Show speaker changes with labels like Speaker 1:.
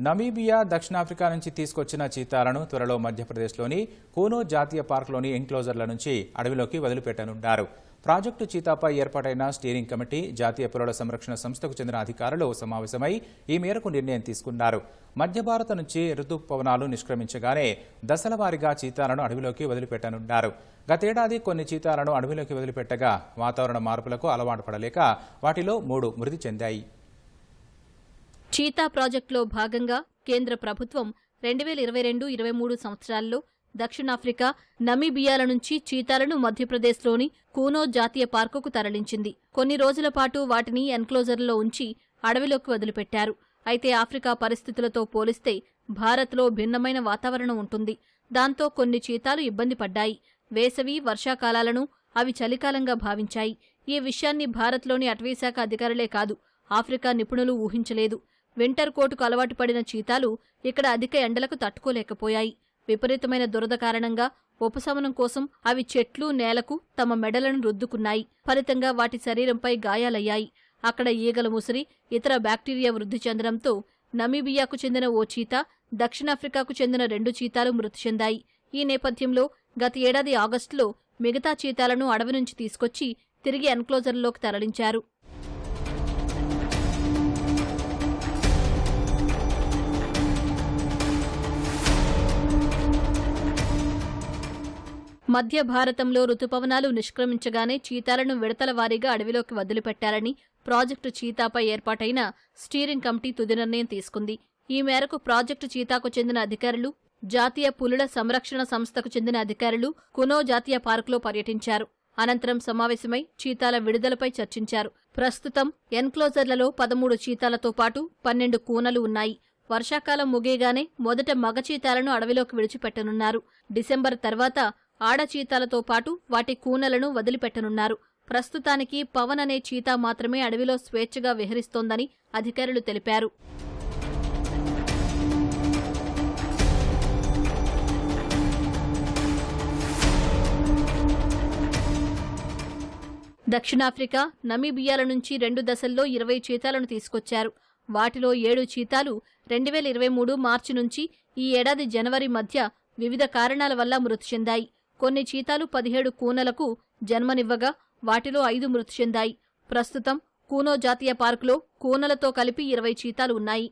Speaker 1: Namibia దక్షిణాఫ్రికా నుంచి తీసుకొచ్చిన చీతాలను త్వరలో మధ్యప్రదేశ్లోని కోనో జాతీయ పార్క్లోని ఎంక్లోజర్ల నుంచి అడవిలోకి వదిలిపెట్టనున్నారు. ప్రాజెక్టు చీతాపై ఏర్పాటైన స్టీరింగ్ కమిటీ జాతీయ పులుల సంరక్షణ సంస్థకు చెందిన అధికారులు సమావేశమై ఈ మేరకు నిర్ణయం తీసుకున్నారు. మధ్య భారత నుంచి ఋతుపవనాలు నిష్క్రమించగానే దశల వారీగా చీతాలను అడవిలోకి వదిలిపెట్టనున్నారు. గతేడాది కొన్ని చీతాలను అడవిలోకి వదిలిపెట్టగా వాతావరణ మార్పులకు అలవాటు పడలేక వాటిలో మూడు మృతి చెందాయి.
Speaker 2: చీతా ప్రాజెక్టులో భాగంగా కేంద్ర ప్రభుత్వం రెండు వేల ఇరవై రెండు ఇరవై మూడు సంవత్సరాల్లో దక్షిణాఫ్రికా నమీబియాల నుంచి చీతాలను మధ్యప్రదేశ్లోని కూనో జాతీయ పార్కుకు తరలించింది. కొన్ని రోజుల పాటు వాటిని ఎన్క్లోజర్లో ఉంచి అడవిలోకి వదిలిపెట్టారు. అయితే ఆఫ్రికా పరిస్థితులతో పోలిస్తే భారత్లో భిన్నమైన వాతావరణం ఉంటుంది. దాంతో కొన్ని చీతాలు ఇబ్బంది పడ్డాయి. వేసవి వర్షాకాలాలను అవి చలికాలంగా భావించాయి. ఈ విషయాన్ని భారత్లోని అటవీశాఖ అధికారులే కాదు ఆఫ్రికా నిపుణులు ఊహించలేదు. వింటర్ కోటుకు అలవాటు పడిన చీతాలు ఇక్కడ అధిక ఎండలకు తట్టుకోలేకపోయాయి. విపరీతమైన దురద కారణంగా ఉపశమనం కోసం అవి చెట్లు నేలకు తమ మెడలను రుద్దుకున్నాయి. ఫలితంగా వాటి శరీరంపై గాయాలయ్యాయి. అక్కడ ఈగల ముసిరి ఇతర బ్యాక్టీరియా వృద్ధి చెందడంతో నమీబియాకు చెందిన ఓ చీత దక్షిణాఫ్రికాకు చెందిన రెండు చీతాలు మృతి చెందాయి. ఈ నేపథ్యంలో గత ఏడాది ఆగస్టులో మిగతా చీతాలను అడవి నుంచి తీసుకొచ్చి తిరిగి ఎన్క్లోజర్లోకి తరలించారు. మధ్య భారతంలో రుతుపవనాలు నిష్క్రమించగానే చీతాలను విడతల వారీగా అడవిలోకి వదిలిపెట్టారని ప్రాజెక్టు చీతాపై ఏర్పాటైన స్టీరింగ్ కమిటీ తుది నిర్ణయం తీసుకుంది. ఈ మేరకు ప్రాజెక్టు చీతాకు చెందిన అధికారులు జాతీయ పులుల సంరక్షణ సంస్థకు చెందిన అధికారులు కునో జాతీయ పార్కులో పర్యటించారు. అనంతరం సమావేశమై చీతాల విడుదలపై చర్చించారు. ప్రస్తుతం ఎన్క్లోజర్లలో పదమూడు చీతాలతో పాటు పన్నెండు కూనలు ఉన్నాయి. వర్షాకాలం ముగియగానే మొదట మగ చీతాలను అడవిలోకి విడిచిపెట్టనున్నారు. డిసెంబర్ తర్వాత ఆడ చీతాలతో పాటు వాటి కూనలను వదిలిపెట్టనున్నారు. ప్రస్తుతానికి పవన్ అనే చీతా మాత్రమే అడవిలో స్వేచ్ఛగా విహరిస్తోందని అధికారులు తెలిపారు. దక్షిణాఫ్రికా నమీబియాల నుంచి రెండు దశల్లో ఇరవై చీతాలను తీసుకొచ్చారు. వాటిలో ఏడు చీతాలు రెండు వేల ఇరవై మూడు మార్చి నుంచి ఈ ఏడాది జనవరి మధ్య వివిధ కారణాల వల్ల మృతి చెందాయి. కొన్ని చీతాలు పదిహేడు కూనలకు జన్మనివ్వగా వాటిలో ఐదు మృతి చెందాయి. ప్రస్తుతం కూనో జాతీయ పార్కులో కూనలతో కలిపి ఇరవై చీతాలు ఉన్నాయి.